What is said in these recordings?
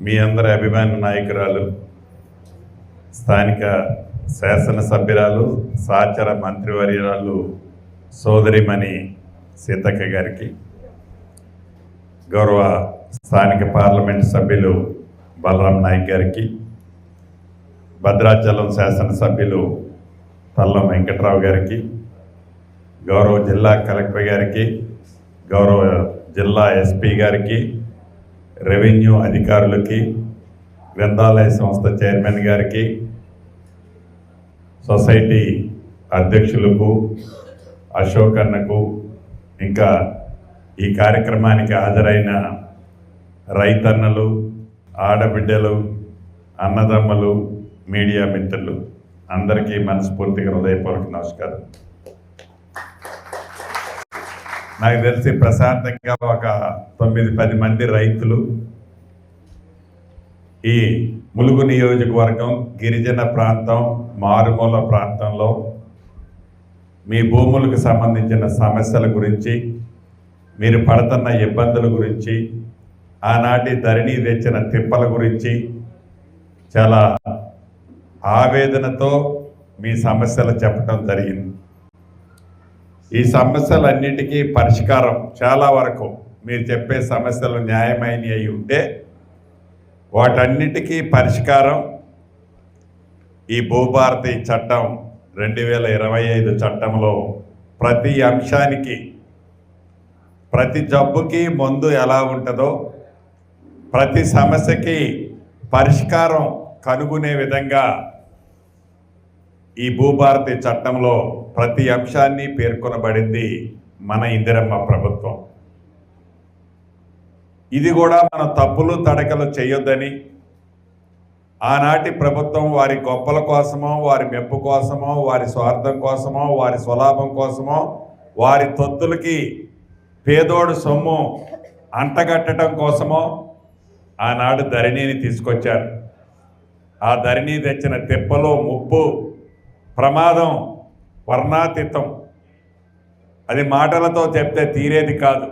మీ అందరి అభిమాన నాయకురాలు స్థానిక శాసనసభ్యురాలు సహచర మంత్రివర్యురాలు సోదరిమణి సీతక్క గారికి గౌరవ స్థానిక పార్లమెంట్ సభ్యులు బలరాం నాయక్ గారికి భద్రాచలం శాసనసభ్యులు తల్లం వెంకట్రావు గారికి గౌరవ జిల్లా కలెక్టర్ గారికి గౌరవ జిల్లా ఎస్పీ గారికి రెవెన్యూ అధికారులకి గ్రంథాలయ సంస్థ చైర్మన్ గారికి సొసైటీ అధ్యక్షులకు అశోక్ అన్నకు ఇంకా ఈ కార్యక్రమానికి హాజరైన రైతన్నలు ఆడబిడ్డలు అన్నదమ్మలు మీడియా మిత్రులు అందరికీ మనస్ఫూర్తిగా హృదయపూర్వక నమస్కారం. నాకు తెలిసి ప్రశాంతంగా ఒక తొమ్మిది పది మంది రైతులు ఈ ములుగు నియోజకవర్గం గిరిజన ప్రాంతం మారుమూల ప్రాంతంలో మీ భూములకు సంబంధించిన సమస్యల గురించి మీరు పడుతున్న ఇబ్బందుల గురించి ఆనాటి ధరణి తెచ్చిన తిప్పల గురించి చాలా ఆవేదనతో మీ సమస్యలు చెప్పడం జరిగింది. ఈ సమస్యలన్నిటికీ పరిష్కారం చాలా వరకు మీరు చెప్పే సమస్యలు న్యాయమైనవి అయి ఉంటే వాటన్నిటికీ పరిష్కారం ఈ భూభారతి చట్టం రెండు వేల ఇరవై ఐదు చట్టంలో ప్రతి అంశానికి ప్రతి జబ్బుకి మందు ఎలా ఉంటుందో ప్రతి సమస్యకి పరిష్కారం కనుగొనే విధంగా ఈ భూభారతి చట్టంలో ప్రతి అంశాన్ని పేర్కొనబడింది మన ఇందిరమ్మ ప్రభుత్వం. ఇది కూడా మన తప్పులు తడకలు చేయొద్దని ఆనాటి ప్రభుత్వం వారి గొప్పల కోసమో వారి మెప్పు కోసమో వారి స్వార్థం కోసమో వారి స్వలాభం కోసమో వారి తొత్తులకి పేదోడు సొమ్ము అంటగట్టడం కోసమో ఆనాడు ధరణిని తీసుకొచ్చారు. ఆ ధరణి తెచ్చిన తిప్పలో ముప్పు ప్రమాదం వర్ణాతీతం. అది మాటలతో చెప్తే తీరేది కాదు.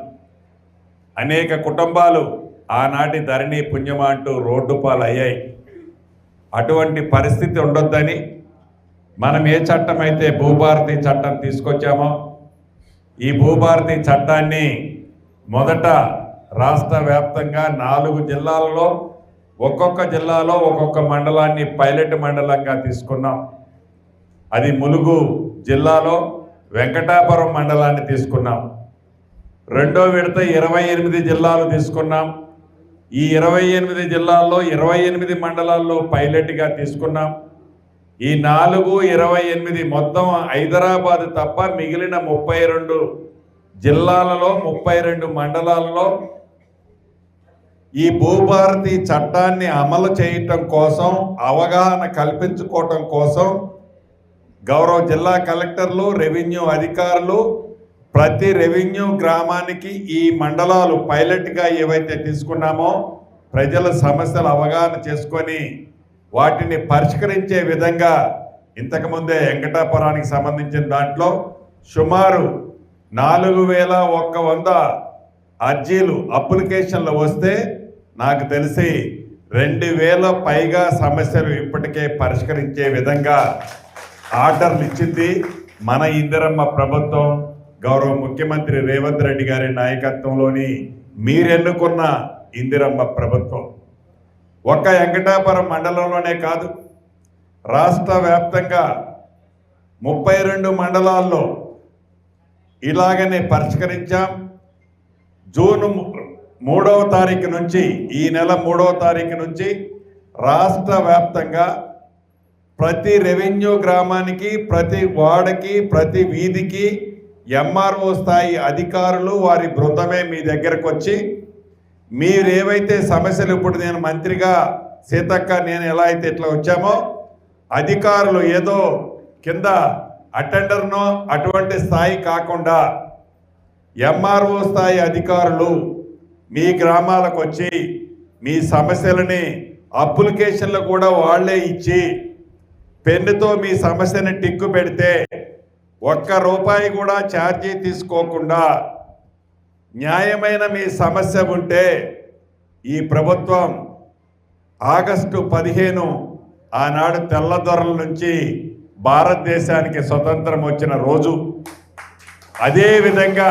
అనేక కుటుంబాలు ఆనాటి ధరణి పుణ్యమా అంటూ రోడ్డు పాలయ్యాయి. అటువంటి పరిస్థితి ఉండొద్దని మనం ఏ చట్టం అయితే భూభారతి చట్టం తీసుకొచ్చామో ఈ భూభారతి చట్టాన్ని మొదట రాష్ట్ర వ్యాప్తంగా నాలుగు జిల్లాలలో ఒక్కొక్క జిల్లాలో ఒక్కొక్క మండలాన్ని పైలట్ మండలంగా తీసుకున్నాం. అది ములుగు జిల్లాలో వెంకటాపురం మండలాన్ని తీసుకున్నాం. రెండో విడత ఇరవై ఎనిమిది జిల్లాలు తీసుకున్నాం. ఈ ఇరవై ఎనిమిది జిల్లాల్లో ఇరవై ఎనిమిది మండలాల్లో పైలట్గా తీసుకున్నాం. ఈ నాలుగు ఇరవై ఎనిమిది మొత్తం హైదరాబాద్ తప్ప మిగిలిన ముప్పై రెండు జిల్లాలలో ముప్పై రెండు మండలాలలో ఈ భూభారతి చట్టాన్ని అమలు చేయటం కోసం అవగాహన కల్పించుకోవటం కోసం గౌరవ జిల్లా కలెక్టర్లు రెవెన్యూ అధికారులు ప్రతి రెవెన్యూ గ్రామానికి ఈ మండలాలు పైలట్గా ఏవైతే తీసుకున్నామో ప్రజల సమస్యలు అవగాహన చేసుకొని వాటిని పరిష్కరించే విధంగా ఇంతకుముందే వెంకటాపురానికి సంబంధించిన దాంట్లో సుమారు నాలుగు వేల ఒక్క వంద అర్జీలు అప్లికేషన్లు వస్తే నాకు తెలిసి రెండు వేల పైగా సమస్యలు ఇప్పటికే పరిష్కరించే విధంగా ఆర్డర్లు ఇచ్చింది మన ఇందిరమ్మ ప్రభుత్వం గౌరవ ముఖ్యమంత్రి రేవంత్ రెడ్డి గారి నాయకత్వంలోని మీరెన్నుకున్న ఇందిరమ్మ ప్రభుత్వం. ఒక్క వెంకటాపురం మండలంలోనే కాదు రాష్ట్ర వ్యాప్తంగా ముప్పై రెండు మండలాల్లో ఇలాగనే పరిష్కరించాం. జూన్ మూడవ తారీఖు నుంచి ఈ నెల మూడవ తారీఖు నుంచి రాష్ట్ర వ్యాప్తంగా ప్రతి రెవెన్యూ గ్రామానికి ప్రతి వాడకి ప్రతి వీధికి ఎంఆర్ఓ స్థాయి అధికారులు వారి బృందమే మీ దగ్గరకు వచ్చి మీరేవైతే సమస్యలు ఇప్పుడు నేను మంత్రిగా సీతక్క నేను ఎలా అయితే ఇట్లా వచ్చామో అధికారులు ఏదో కింద అటెండర్నో అటువంటి స్థాయి కాకుండా ఎంఆర్ఓ స్థాయి అధికారులు మీ గ్రామాలకు వచ్చి మీ సమస్యలని అప్లికేషన్లు కూడా వాళ్ళే ఇచ్చి పెన్నుతో మీ సమస్యని టిక్కు పెడితే ఒక్క రూపాయి కూడా ఛార్జీ తీసుకోకుండా న్యాయమైన మీ సమస్య ఉంటే ఈ ప్రభుత్వం ఆగస్టు పదిహేను ఆనాడు తెల్లదొరల నుంచి భారతదేశానికి స్వతంత్రం వచ్చిన రోజు. అదేవిధంగా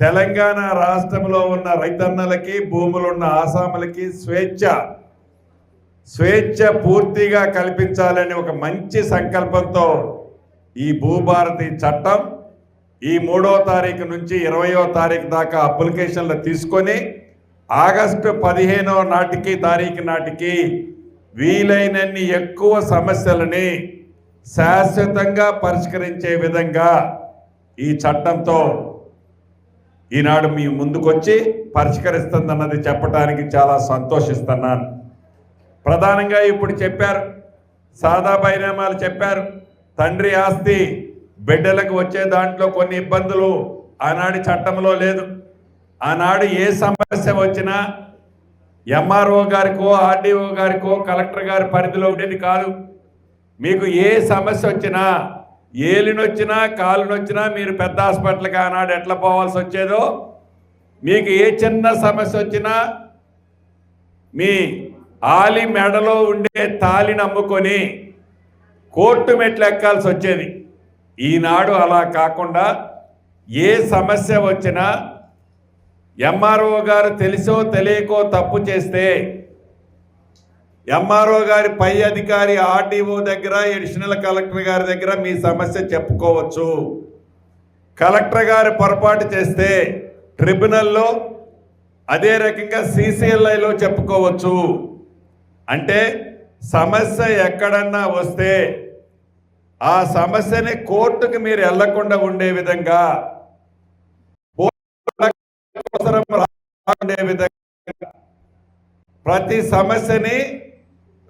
తెలంగాణ రాష్ట్రంలో ఉన్న రైతన్నలకి భూములున్న ఆసాములకి స్వేచ్ఛ స్వేచ్ఛ పూర్తిగా కల్పించాలని ఒక మంచి సంకల్పంతో ఈ భూభారతి చట్టం ఈ మూడో తారీఖు నుంచి ఇరవయో తారీఖు దాకా అప్లికేషన్లు తీసుకొని ఆగస్టు పదిహేనో నాటికి తారీఖు నాటికి వీలైనన్ని ఎక్కువ సమస్యలని శాశ్వతంగా పరిష్కరించే విధంగా ఈ చట్టంతో ఈనాడు మీ ముందుకొచ్చి పరిష్కరిస్తుందన్నది చెప్పడానికి చాలా సంతోషిస్తున్నాను. ప్రధానంగా ఇప్పుడు చెప్పారు. సాదా పరిణామాలు చెప్పారు. తండ్రి ఆస్తి బిడ్డలకు వచ్చే దాంట్లో కొన్ని ఇబ్బందులు ఆనాడు చట్టంలో లేదు. ఆనాడు ఏ సమస్య వచ్చినా ఎంఆర్ఓ గారికో ఆర్డీఓ గారికో కలెక్టర్ గారి పరిధిలో ఉండేది కాదు. మీకు ఏ సమస్య వచ్చినా ఏలినొచ్చినా కాలునొచ్చినా మీరు పెద్ద హాస్పిటల్కి ఆనాడు ఎట్లా పోవాల్సి వచ్చేదో మీకు ఏ చిన్న సమస్య వచ్చినా మీ ఆలి మెడలో ఉండే తాలి నమ్ముకొని కోర్టు మెట్లు ఎక్కాల్సి వచ్చేది. ఈనాడు అలా కాకుండా ఏ సమస్య వచ్చినా ఎంఆర్ఓ గారు తెలిసో తెలియకో తప్పు చేస్తే ఎంఆర్ఓ గారి పై అధికారి ఆర్డీఓ దగ్గర ఎడిషనల్ కలెక్టర్ గారి దగ్గర మీ సమస్య చెప్పుకోవచ్చు. కలెక్టర్ గారు పొరపాటు చేస్తే ట్రిబ్యునల్లో అదే రకంగా సిసిఎల్ఐలో చెప్పుకోవచ్చు. అంటే సమస్య ఎక్కడన్నా వస్తే ఆ సమస్యని కోర్టుకి మీరు వెళ్ళకుండా ఉండే విధంగా అవసరం ఉండే విధంగా ప్రతి సమస్యని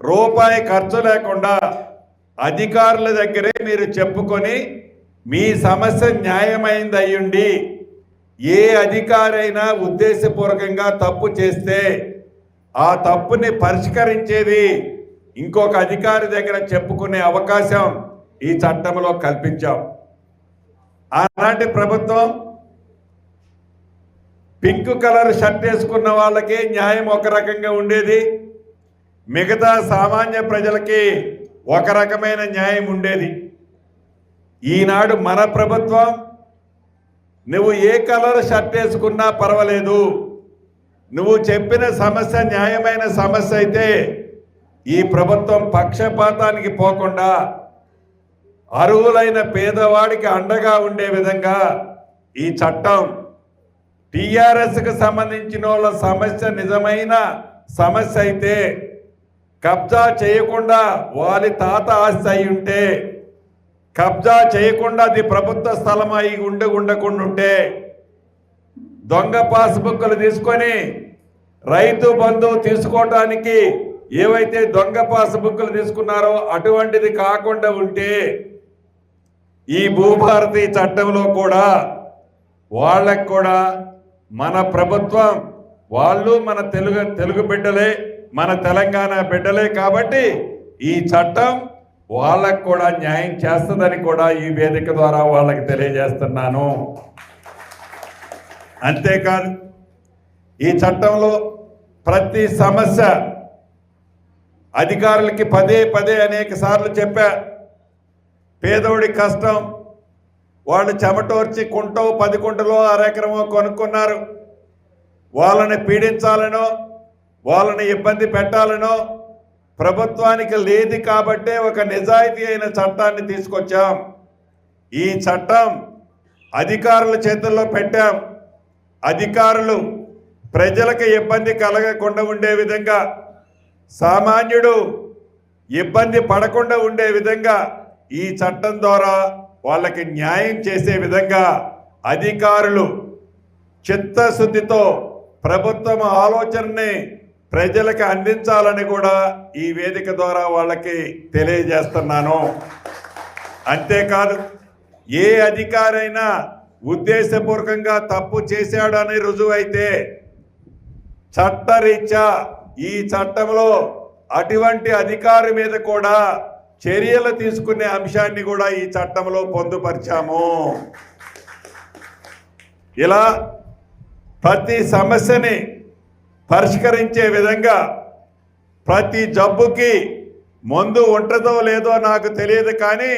రూపాయి ఖర్చు లేకుండా అధికారుల దగ్గరే మీరు చెప్పుకొని మీ సమస్య న్యాయమైంది అయ్యుండి ఏ అధికారైనా ఉద్దేశపూర్వకంగా తప్పు చేస్తే ఆ తప్పుని పరిష్కరించేది ఇంకొక అధికారి దగ్గర చెప్పుకునే అవకాశం ఈ చట్టంలో కల్పించాం. ఆనాటి ప్రభుత్వం పింక్ కలర్ షర్ట్ వేసుకున్న వాళ్ళకి న్యాయం ఒక రకంగా ఉండేది. మిగతా సామాన్య ప్రజలకి ఒక రకమైన న్యాయం ఉండేది. ఈనాడు మన ప్రభుత్వం నువ్వు ఏ కలర్ షర్ట్ వేసుకున్నా పర్వాలేదు. నువ్వు చెప్పిన సమస్య న్యాయమైన సమస్య అయితే ఈ ప్రభుత్వం పక్షపాతానికి పోకుండా అర్హులైన పేదవాడికి అండగా ఉండే విధంగా ఈ చట్టం టీఆర్ఎస్కి సంబంధించిన వాళ్ళ సమస్య నిజమైన సమస్య అయితే కబ్జా చేయకుండా వారి తాత ఆస్తి అయి ఉంటే కబ్జా చేయకుండా అది ప్రభుత్వ స్థలం అయి ఉండి ఉండకుండా ఉంటే దొంగ పాస్బుక్లు తీసుకొని రైతు బంధువు తీసుకోవటానికి ఏవైతే దొంగ పాస్బుక్లు తీసుకున్నారో అటువంటిది కాకుండా ఉంటే ఈ భూభారతి చట్టంలో కూడా వాళ్ళకు కూడా మన ప్రభుత్వం వాళ్ళు మన తెలుగు తెలుగు బిడ్డలే మన తెలంగాణ బిడ్డలే కాబట్టి ఈ చట్టం వాళ్ళకు కూడా న్యాయం చేస్తుందని కూడా ఈ వేదిక ద్వారా వాళ్ళకి తెలియజేస్తున్నాను. అంతేకాదు ఈ చట్టంలో ప్రతి సమస్య అధికారులకి పదే పదే అనేక సార్లు చెప్పా. పేదోడి కష్టం వాళ్ళు చెమటోర్చి కుంటో పది కుంటలో అరెకరమో కొనుక్కున్నారు. వాళ్ళని పీడించాలనో వాళ్ళని ఇబ్బంది పెట్టాలనో ప్రభుత్వానికి లేదు కాబట్టే ఒక నిజాయితీ అయిన చట్టాన్ని తీసుకొచ్చాం. ఈ చట్టం అధికారుల చేతుల్లో పెట్టాం. అధికారులు ప్రజలకు ఇబ్బంది కలగకుండా ఉండే విధంగా సామాన్యుడు ఇబ్బంది పడకుండా ఉండే విధంగా ఈ చట్టం ద్వారా వాళ్ళకి న్యాయం చేసే విధంగా అధికారులు చిత్తశుద్ధితో ప్రభుత్వం ఆలోచనని ప్రజలకు అందించాలని కూడా ఈ వేదిక ద్వారా వాళ్ళకి తెలియజేస్తున్నాను. అంతేకాదు ఏ అధికారైనా ఉద్దేశపూర్వకంగా తప్పు చేశాడని రుజువైతే చట్టరీత్యా ఈ చట్టంలో అటువంటి అధికారి మీద కూడా చర్యలు తీసుకునే అంశాన్ని కూడా ఈ చట్టంలో పొందుపరిచాము. ఇలా ప్రతి సమస్యని పరిష్కరించే విధంగా ప్రతి జబ్బుకి మందు ఉంటుందో లేదో నాకు తెలియదు కానీ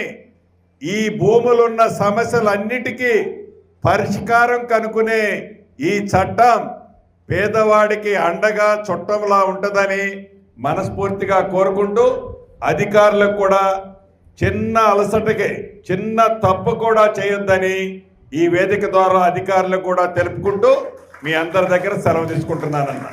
ఈ భూములున్న సమస్యలన్నిటికీ పరిష్కారం కనుక్కునే ఈ చట్టం పేదవాడికి అండగా చుట్టంలా ఉంటుందని మనస్ఫూర్తిగా కోరుకుంటూ అధికారులకు కూడా చిన్న అలసటకి చిన్న తప్పు కూడా చేయొద్దని ఈ వేదిక ద్వారా అధికారులకు కూడా తెలుపుకుంటూ మీ అందరి దగ్గర సెలవు తీసుకుంటున్నానన్నా.